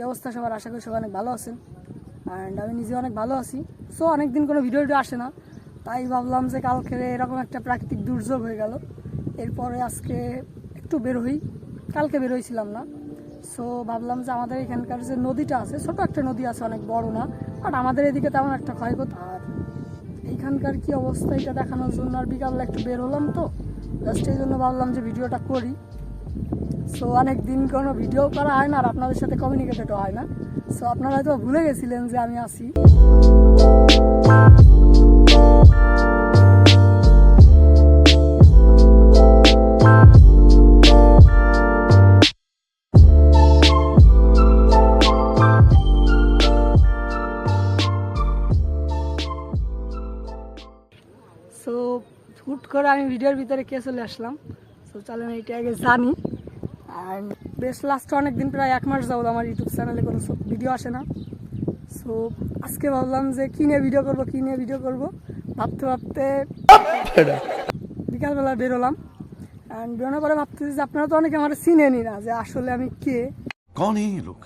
কী অবস্থা? সবার আশা করি সবাই অনেক ভালো আছেন। অ্যান্ড আমি নিজে অনেক ভালো আছি। সো অনেক দিন কোনো ভিডিও আসে না। তাই ভাবলাম যে কালকে এরকম একটা প্রাকৃতিক দুর্যোগ হয়ে গেল। এরপরে আজকে একটু বের হই। কালকে বের হয়েছিলাম না। সো ভাবলাম যে আমাদের এখানকার যে নদীটা আছে, ছোট একটা নদী আছে, অনেক বড় না। বাট আমাদের এদিকে তেমন একটা ক্ষয়ক্ষতি আর এইখানকার কি অবস্থা এটা দেখানোর জন্য আর বিকালে একটু বের হলাম তো। জাস্ট এই জন্য ভাবলাম যে ভিডিওটা করি। সো অনেক দিন কোনো ভিডিও করা হয় না আর আপনাদের সাথে কমিউনিকেটেডও হয় না। সো আপনারা হয়তো ভুলে গেছিলেন যে আমি আসি সো হুট করে আমি ভিডিওর ভিতরে কে চলে আসলাম। সো চলেন, এইটা আগে জানি। আর বেশ লাস্টে অনেক দিন প্রায় এক মাস যাব আমার ইউটিউব চ্যানেলে কোনো ভিডিও আসে না। সো আজকে ভাবলাম যে কী নিয়ে ভিডিও করব কী নিয়ে ভিডিও করব? ভাবতে ভাবতে বিকালবেলা বেরোলাম অ্যান্ড বেরোনো পরে ভাবতেছি যে আপনারা তো অনেকে আমার চিনে নি না যে আসলে আমি কে। লোক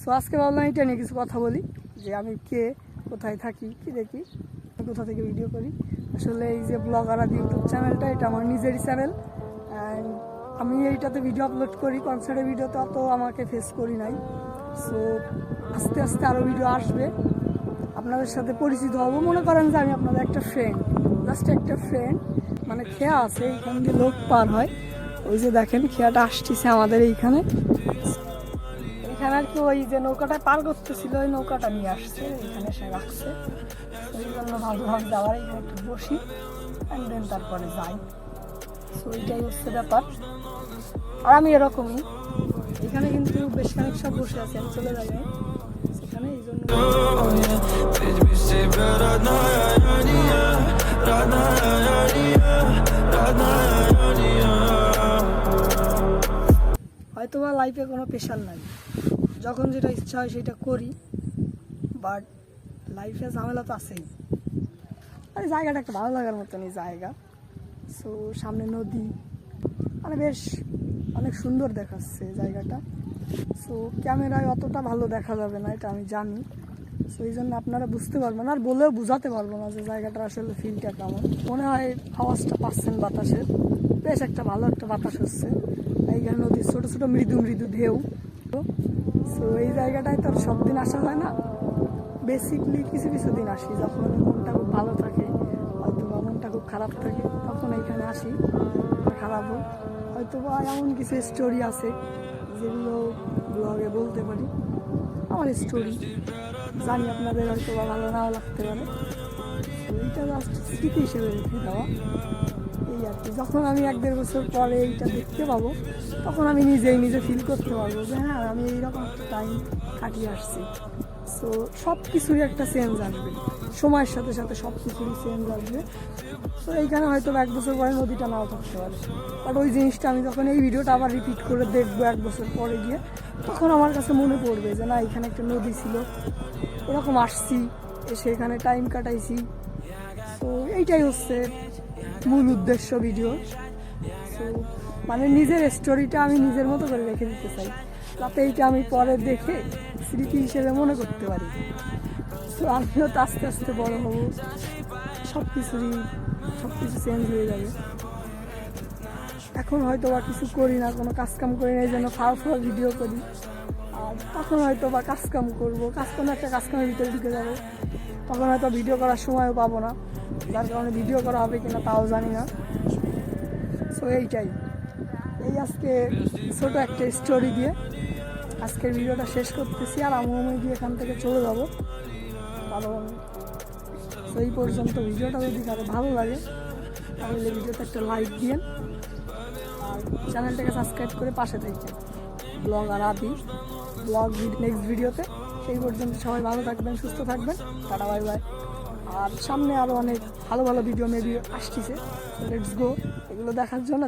সো আজকে ভাবলাম এটা নিয়ে কিছু কথা বলি যে আমি কে কোথায় থাকি কি দেখি কোথা থেকে ভিডিও করি। আসলে এই যে ব্লগার আর ইউটিউব চ্যানেলটা এটা আমার নিজেরই চ্যানেল অ্যান্ড আমি এইটাতে ভিডিও আপলোড করি কনসার্টের ভিডিওতে অত আমাকে ফেস করি নাই। সো আস্তে আস্তে আরও ভিডিও আসবে। আপনাদের সাথে পরিচিত হব। মনে করেন যে আমি আপনাদের একটা ফ্রেন্ড জাস্ট একটা ফ্রেন্ড মানে খেয়া আছে, এইখান দিয়ে লোক পার হয়। ওই যে দেখেন, খেয়াটা আসতেছে আমাদের এইখানে। এখানে আর কি ওই যে নৌকাটা পার করতেছিল, ওই নৌকাটা নিয়ে আসছে, এখানে সে রাখছে। ওই জন্য ভাবলাম যাওয়ার, এখানে একটু বসি অ্যান্ড দেন তারপরে যাই। সো এইটাই হচ্ছে ব্যাপার। আর আমি এরকমই। এখানে কিন্তু বেশ খানিক সব বসে আছে, আমি চলে যাবে সেখানে এই জন্য হয়তো বা লাইফে কোনো প্রেশার নাই। যখন যেটা ইচ্ছা হয় সেটা করি বাট লাইফে ঝামেলা তো আছেই। আর জায়গাটা একটা ভালো লাগার মতনই জায়গা। সো সামনে নদী। মানে বেশ অনেক সুন্দর দেখাচ্ছে জায়গাটা। সো ক্যামেরায় অতটা ভালো দেখা যাবে না, এটা আমি জানি। সো এই জন্য আপনারা বুঝতে পারবেন, আর বলেও বোঝাতে পারব না যে জায়গাটা আসলে ফিলটা কেমন। মনে হয় আওয়াজটা পাচ্ছেন বাতাসের বেশ একটা ভালো একটা বাতাস হচ্ছে। এইখানে নদীর ছোটো ছোটো মৃদু মৃদু ঢেউ। সো এই জায়গাটায় তো আর সব দিন আসা হয় না। বেসিকলি কিছু কিছু দিন আসি যখন মনটা খুব ভালো থাকে হয়তো বা মনটা খুব খারাপ থাকে, তখন এখানে আসি খারাপ হয়তো বা এমন কিছু স্টোরি আছে যেগুলো ব্লগে বলতে পারি। আমার স্টোরি জানি আপনাদের হয়তো বা ভালো নাও লাগতে পারে। এইটা জাস্ট স্মৃতি হিসেবে রেখে দেওয়া। এই আর কি, যখন আমি এক দেড় বছর পরে এইটা দেখতে পাবো, তখন আমি নিজেই নিজে ফিল করতে পারব যে হ্যাঁ আমি এইরকম একটা টাইম কাটিয়ে আসছি। সো সব কিছুরই একটা চেঞ্জ আসবে। সময়ের সাথে সাথে সব কিছুরই চেঞ্জ আসবে। তো এইখানে হয়তো এক বছর পরে নদীটা নাও থাকতে পারে। বাট ওই জিনিসটা আমি যখন এই ভিডিওটা আবার রিপিট করে দেখব এক বছর পরে গিয়ে, তখন আমার কাছে মনে পড়বে যে, না, এখানে একটা নদী ছিল। এরকম আসছি, এসে এখানে টাইম কাটাইছি। তো এইটাই হচ্ছে মূল উদ্দেশ্য ভিডিও তো মানে নিজের স্টোরিটা আমি নিজের মতো করে রেখে দিতে চাই। যাতে এইটা আমি পরে দেখে স্মৃতি হিসেবে মনে করতে পারি। তো আমিও তো আস্তে আস্তে বড় হব। সব কিছুরই সব কিছু চেঞ্জ হয়ে যাবে। এখন হয়তো বা কিছু করি না, কোনো কাজকাম করি না, এই জন্য ফাও ফাও ভিডিও করি। আর তখন হয়তো বা কাজকাম করব, কাজ কোনো একটা কাজকামের ভিতরে ঢুকে যাব। তখন হয়তো ভিডিও করার সময়ও পাবো না। যার কারণে ভিডিও করা হবে কিনা তাও জানি না। সো এইটাই। এই আজকে ছোট একটা স্টোরি দিয়ে আজকের ভিডিওটা শেষ করতেছি আর আমি দিয়ে এখান থেকে চলে যাব। কারণ এই পর্যন্ত ভিডিওটা যদি কারও ভালো লাগে, তাহলে ভিডিওতে একটা লাইক দিন আর চ্যানেলটাকে সাবস্ক্রাইব করে পাশে থাকবেন। ব্লগ আর আদি ব্লগ নেক্সট ভিডিওতে। সেই পর্যন্ত সবাই ভালো থাকবেন, সুস্থ থাকবেন। টাটা বাই বাই আর সামনে আরও অনেক ভালো ভালো ভিডিও মেবি আসতেছে। লেটস গো এগুলো দেখার জন্য